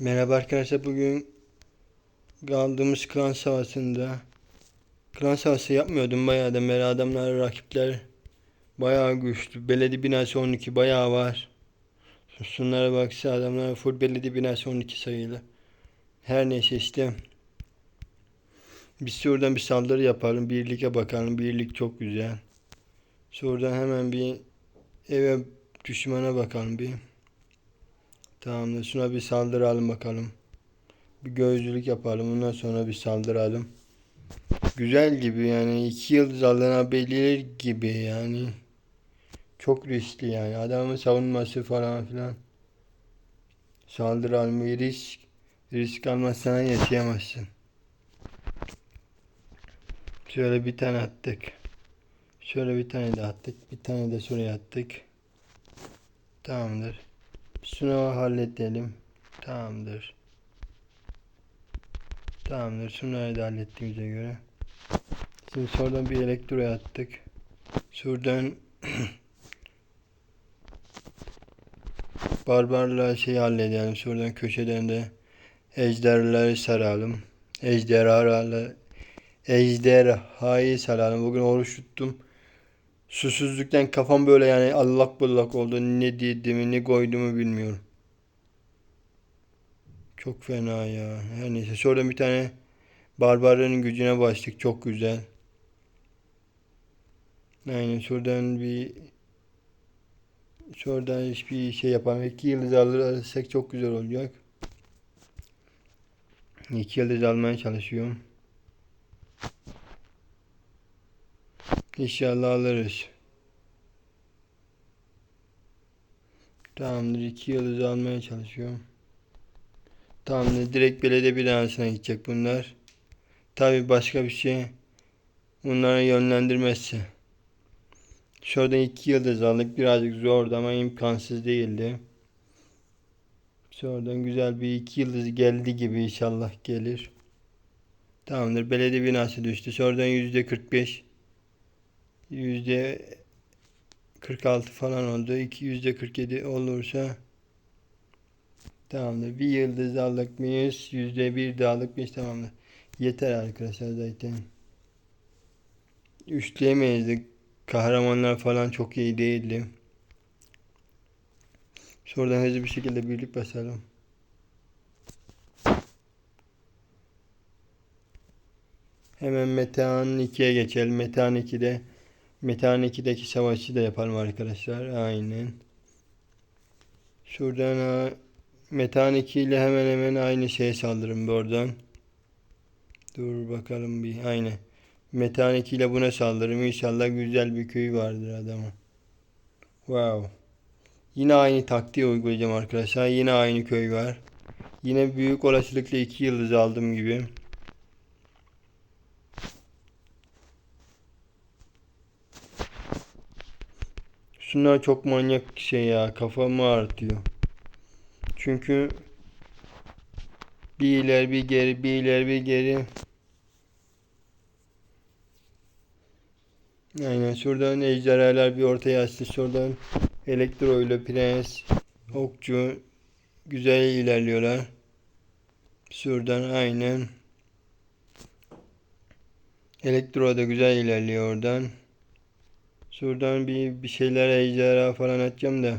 Merhaba arkadaşlar bugün kaldığımız klan savaşında klan savaşı yapmıyordum bayağı da beri adamlar rakipler bayağı güçlü. Belediye binası 12 bayağı var. Şunlara baksa adamlar full belediye binası 12 sayılı. Her neyse işte biz şuradan bir saldırı yapalım birliğe bakalım birlik çok güzel. Şuradan hemen bir eve düşmana bakalım bir Tamamdır. Şuna bir saldıralım bakalım. Bir gözcülük yapalım. Ondan sonra bir saldıralım. Güzel gibi yani. iki yıldız alınabilir gibi yani. Çok riskli yani. Adamın savunması falan filan. Saldıralım. Bir risk. Risk almazsan yaşayamazsın. Şöyle bir tane attık. Şöyle bir tane de attık. Bir tane de şuraya attık. Tamamdır. Şunu halledelim. Tamamdır. Tamamdır. Şunları da hallettiğimize göre. Şimdi sonradan bir elektroya attık. Şuradan barbarla şey halledelim. Şuradan köşeden de ejderleri saralım. Ejderhalarla ejderhayı saralım. Bugün oruç tuttum. Susuzluktan kafam böyle yani allak bullak oldu. Ne dediğimi ne koyduğumu bilmiyorum. Çok fena ya. Her neyse. Sonra bir tane barbarların gücüne başladık. Çok güzel. Aynen şuradan bir şuradan hiçbir şey yapalım. İki yıldız alırsak çok güzel olacak. İki yıldız almaya çalışıyorum. İnşallah alırız. Tamamdır. iki yıldız almaya çalışıyorum. Tamamdır. Direkt belediye binasına gidecek bunlar. Tabi başka bir şey bunları yönlendirmezse. Şuradan iki yıldız aldık. Birazcık zordu ama imkansız değildi. Şuradan güzel bir iki yıldız geldi gibi inşallah gelir. Tamamdır. Belediye binası düştü. Sonradan yüzde 45 yüzde 46 falan oldu. 2 yüzde 47 olursa tamamdır. Bir yıldız aldık mıyız? Yüzde bir de aldık mıyız? Tamamdır. Yeter arkadaşlar zaten. Üçleyemeyizdik. Kahramanlar falan çok iyi değildi. Şuradan hızlı bir şekilde birlik basalım. Hemen Metehan 2'ye geçelim. Metehan 2'de Metehan 2'deki savaşı da yapalım arkadaşlar. Aynen. Şuradan Metehan 2 ile hemen hemen aynı şeye saldırın bir oradan. Dur bakalım bir. Aynen. Metehan 2 ile buna saldırın. İnşallah güzel bir köy vardır adamın. Wow. Yine aynı taktiği uygulayacağım arkadaşlar. Yine aynı köy var. Yine büyük olasılıkla 2 yıldız aldım gibi. Şunlar çok manyak şey ya. Kafamı ağrıtıyor. Çünkü bir iler bir geri bir iler bir geri. Aynen şuradan ejderhalar bir ortaya açtı. Şuradan elektro ile prens okçu güzel ilerliyorlar. Şuradan aynen. Elektro da güzel ilerliyor oradan. Şuradan bir bir şeyler ejderha falan atacağım da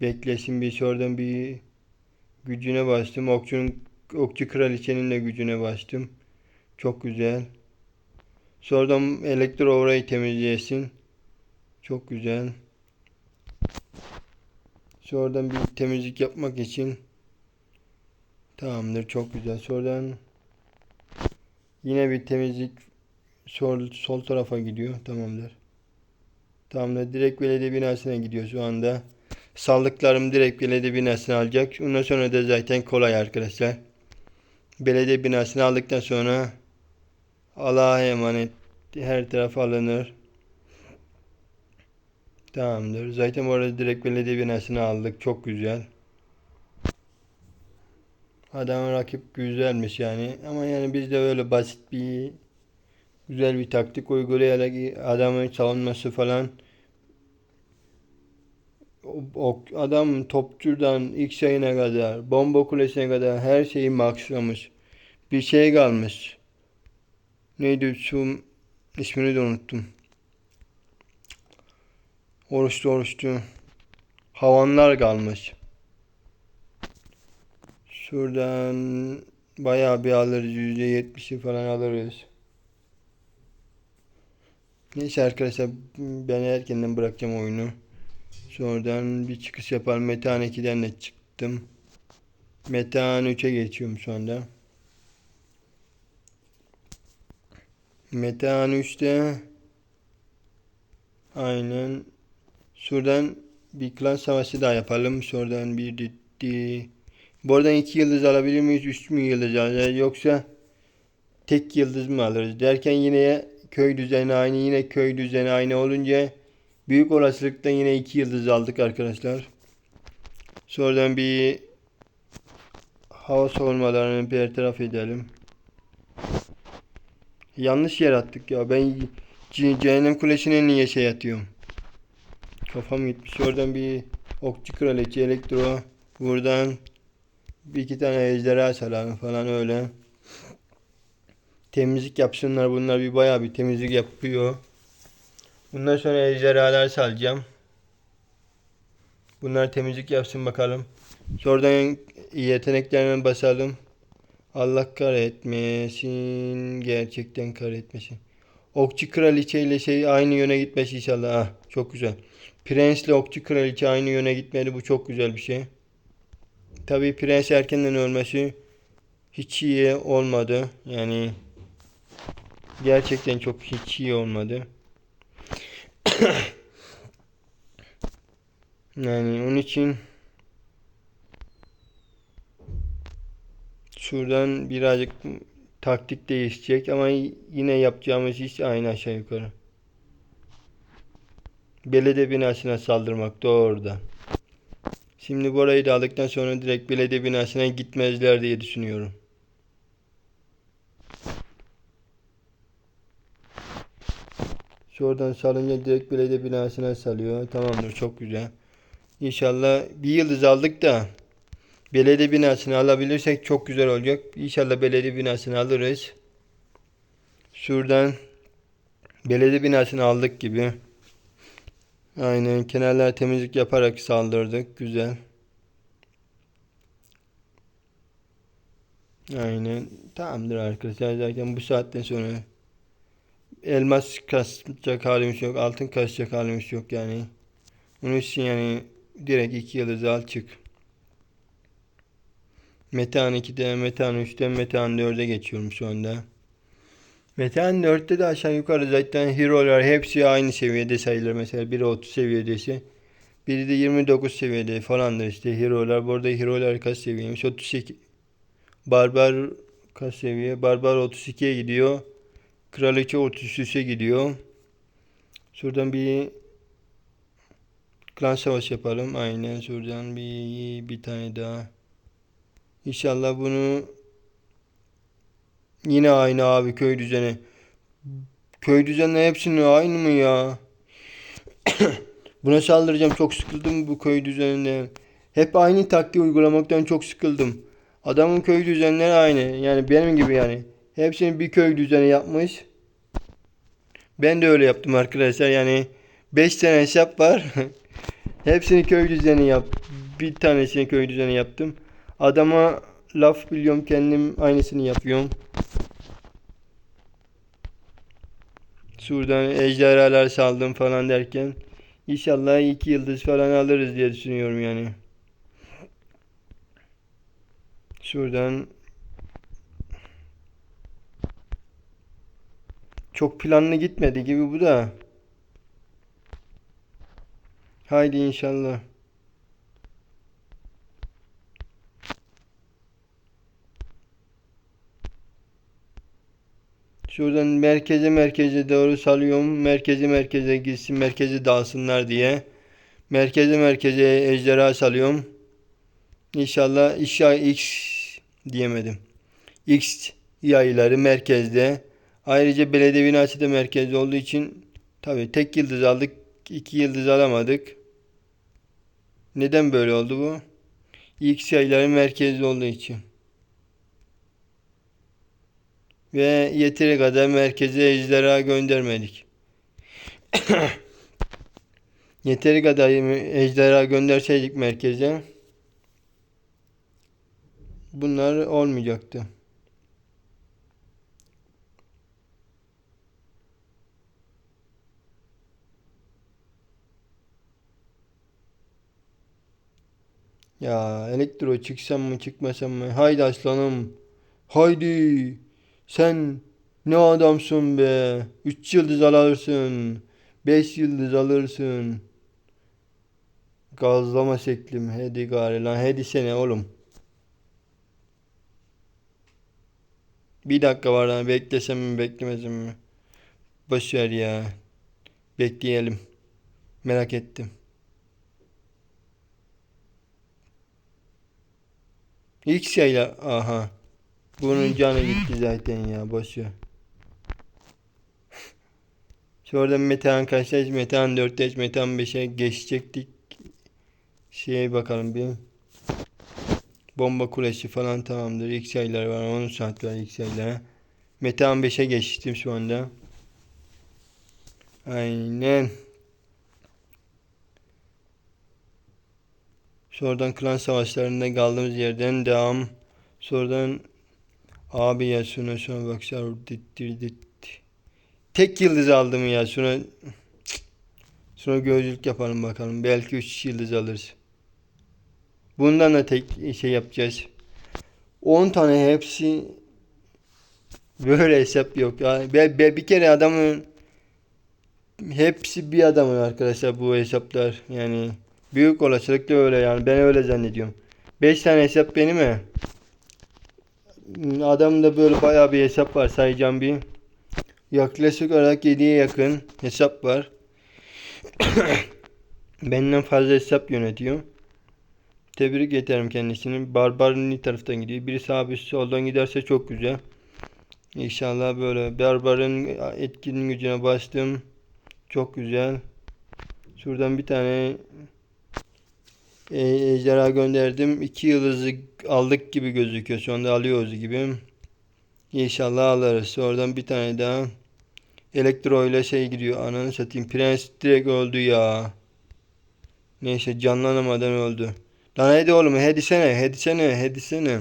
beklesin bir şuradan bir gücüne bastım. Okçunun okçu kraliçenin de gücüne bastım. Çok güzel. Sonradan elektro orayı temizlesin. Çok güzel. Sonradan bir temizlik yapmak için tamamdır. Çok güzel. Sonradan yine bir temizlik sol, sol tarafa gidiyor. Tamamdır. Tamamdır. Direkt belediye binasına gidiyor şu anda. Saldıklarım direkt belediye binasına alacak. Ondan sonra da zaten kolay arkadaşlar. Belediye binasını aldıktan sonra Allah'a emanet her taraf alınır. Tamamdır. Zaten bu arada direkt belediye binasını aldık. Çok güzel. Adamın rakip güzelmiş yani. Ama yani biz de öyle basit bir güzel bir taktik uygulayarak adamın savunması falan adam topçudan ilk sayına kadar, bomba kulesine kadar her şeyi maxlamış. Bir şey kalmış. Neydi şu ismini de unuttum. Oruçlu oruçlu. Havanlar kalmış. Şuradan bayağı bir alırız. %70'i falan alırız. Neyse arkadaşlar ben erkenden bırakacağım oyunu. Sonradan bir çıkış yapalım. Metehan 2'den de çıktım. Metehan 3'e geçiyorum şu anda. Metehan 3'te aynen şuradan bir klan savaşı daha yapalım. Şuradan bir ditti. Buradan 2 yıldız alabilir miyiz? 3 mü yıldız alacağız? Yoksa tek yıldız mı alırız? Derken yine köy düzeni aynı. Yine köy düzeni aynı olunca büyük olasılıkla yine 2 yıldız aldık arkadaşlar. Sonradan bir hava savunmalarını bir taraf edelim. Yanlış yer attık ya. Ben Ce- Cehennem Kulesi'ne niye şey atıyorum? Kafam gitmiş. Oradan bir okçu kraliçe elektro. Buradan bir iki tane ejderha salamı falan öyle. Temizlik yapsınlar. Bunlar bir bayağı bir temizlik yapıyor. Bundan sonra ejderhalar salacağım. Bunlar temizlik yapsın bakalım. Sonradan yeteneklerine basalım. Allah kahretmesin. Gerçekten kahretmesin. Okçu kraliçe ile şey aynı yöne gitmesi inşallah. Ah, çok güzel. Prensle okçu kraliçe aynı yöne gitmeli. Bu çok güzel bir şey. Tabii prens erkenden ölmesi hiç iyi olmadı. Yani gerçekten çok hiç iyi olmadı. Yani onun için şuradan birazcık taktik değişecek ama yine yapacağımız iş aynı aşağı yukarı. Belediye binasına saldırmak doğrudan. Şimdi burayı da aldıktan sonra direkt belediye binasına gitmezler diye düşünüyorum. Şuradan salınca direkt belediye binasına salıyor. Tamamdır çok güzel. İnşallah bir yıldız aldık da belediye binasını alabilirsek çok güzel olacak. İnşallah belediye binasını alırız. Şuradan belediye binasını aldık gibi. Aynen kenarlar temizlik yaparak saldırdık. Güzel. Aynen. Tamamdır arkadaşlar. Zaten bu saatten sonra elmas kasacak halimiz yok. Altın kasacak halimiz yok yani. Onun için yani direkt 2 yıldız al çık. Metehan 2'de, Metehan 3'te, Metehan 4'e geçiyorum şu anda. Metehan 4'te de aşağı yukarı zaten hero'lar hepsi aynı seviyede sayılır. Mesela biri 30 seviyedeyse biri de 29 seviyede falandır işte hero'lar. Bu arada hero'lar kaç seviyeymiş? 32. Barbar kaç seviye? Barbar 32'ye gidiyor. Kraliçe 33'e gidiyor. Şuradan bir klan savaşı yapalım. Aynen şuradan bir bir tane daha. İnşallah bunu yine aynı abi köy düzeni. Köy düzenleri hepsinin aynı mı ya? Buna saldıracağım. Çok sıkıldım bu köy düzeninden. Hep aynı taktiği uygulamaktan çok sıkıldım. Adamın köy düzenleri aynı. Yani benim gibi yani. Hepsini bir köy düzeni yapmış. Ben de öyle yaptım arkadaşlar. Yani 5 tane hesap var. Hepsini köy düzeni yap. Bir tanesini köy düzeni yaptım. Adama laf biliyorum kendim aynısını yapıyorum. Şuradan ejderhalar saldım falan derken inşallah iki yıldız falan alırız diye düşünüyorum yani. Şuradan çok planlı gitmedi gibi bu da. Haydi inşallah. Şuradan merkeze merkeze doğru salıyorum. Merkeze merkeze gitsin, merkeze dağılsınlar diye. Merkeze merkeze ejderha salıyorum. İnşallah inşa X diyemedim. X yayları merkezde. Ayrıca belediye binası da merkezde olduğu için tabii tek yıldız aldık. iki yıldız alamadık. Neden böyle oldu bu? İlk sayıların merkezli olduğu için. Ve yeteri kadar merkeze ejderha göndermedik. Yeteri kadar ejderha gönderseydik merkeze bunlar olmayacaktı. Ya elektro çıksam mı çıkmasam mı? Haydi aslanım. Haydi. Sen ne adamsın be. 3 yıldız alırsın. 5 yıldız alırsın. Gazlama şeklim. Hadi gari lan. Hadi sene oğlum. Bir dakika var lan. Beklesem mi beklemesem mi? Boş ver ya. Bekleyelim. Merak ettim. İlk şeyle aha. Bunun canı gitti zaten ya boş ver. Sonradan Metehan kaçtaş, Metehan 4'teş, Metehan 5'e geçecektik. Şeye bakalım bir. Bomba kulesi falan tamamdır. İlk sayılar var. 10 saat var ilk sayılara. Metehan 5'e geçtim şu anda. Aynen. Sonradan klan savaşlarında kaldığımız yerden devam. Sonradan abi ya şuna bak dit Tek yıldız aldım ya şuna. Sonra gözlük yapalım bakalım. Belki 3 yıldız alırız. Bundan da tek şey yapacağız. 10 tane hepsi böyle hesap yok. Yani be, be, bir kere adamın hepsi bir adamın arkadaşlar bu hesaplar. Yani Büyük olasılıkla öyle yani. Ben öyle zannediyorum. 5 tane hesap benim mi? Adamda böyle bayağı bir hesap var sayacağım bir. Yaklaşık olarak 7'ye yakın hesap var. Benden fazla hesap yönetiyor. Tebrik ederim kendisini. Barbar'ın taraftan gidiyor. Biri sağ bir soldan giderse çok güzel. İnşallah böyle Barbar'ın etkinin gücüne bastım. Çok güzel. Şuradan bir tane e, ejderha gönderdim. İki yıldızı aldık gibi gözüküyor. Şu anda alıyoruz gibi. İnşallah alırız. Oradan bir tane daha elektro ile şey gidiyor. Ananı satayım. Prens direkt öldü ya. Neyse canlanamadan öldü. Lan hadi oğlum hadi sene hadi sene hadi sene.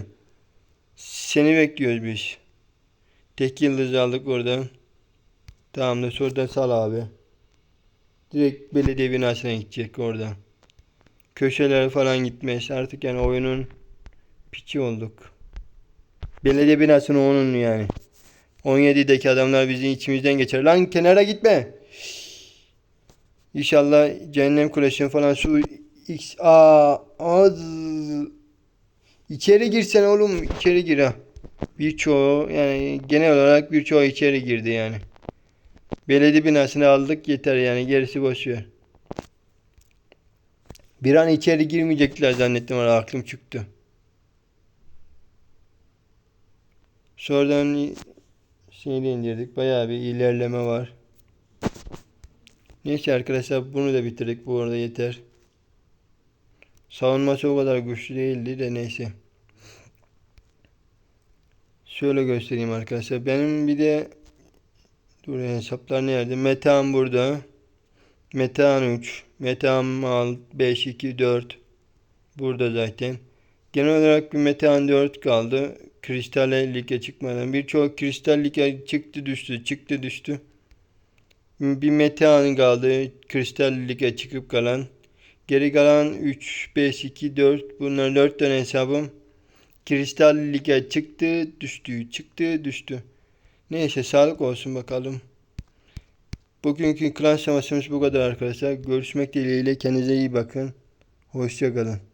Seni bekliyoruz biz. Tek yıldız aldık oradan. Tamam da şuradan sal abi. Direkt belediye binasına gidecek oradan köşelere falan gitmez. Artık yani oyunun piçi olduk. Belediye binasını onun yani. 17'deki adamlar bizim içimizden geçer. Lan kenara gitme. İnşallah cehennem kuleşin falan su X A az İçeri girsen oğlum içeri gir ha. Birçoğu yani genel olarak birçoğu içeri girdi yani. Belediye binasını aldık yeter yani gerisi boş ver. Bir an içeri girmeyecekler zannettim ama aklım çıktı. Sonradan şeyi indirdik. Bayağı bir ilerleme var. Neyse arkadaşlar bunu da bitirdik. Bu arada yeter. Savunması o kadar güçlü değildi de neyse. Şöyle göstereyim arkadaşlar. Benim bir de dur hesaplar nerede? Metan burada. Metan 3. Metan 5, 2, 4. Burada zaten. Genel olarak bir metan 4 kaldı. Kristal lige çıkmadan. Birçok kristal lige çıktı düştü. Çıktı düştü. Bir metan kaldı. Kristal lige çıkıp kalan. Geri kalan 3, 5, 2, 4. Bunlar 4 tane hesabım. Kristal lige çıktı düştü. Çıktı düştü. Neyse sağlık olsun bakalım. Bugünkü klan savaşımız bu kadar arkadaşlar. Görüşmek dileğiyle kendinize iyi bakın. Hoşçakalın.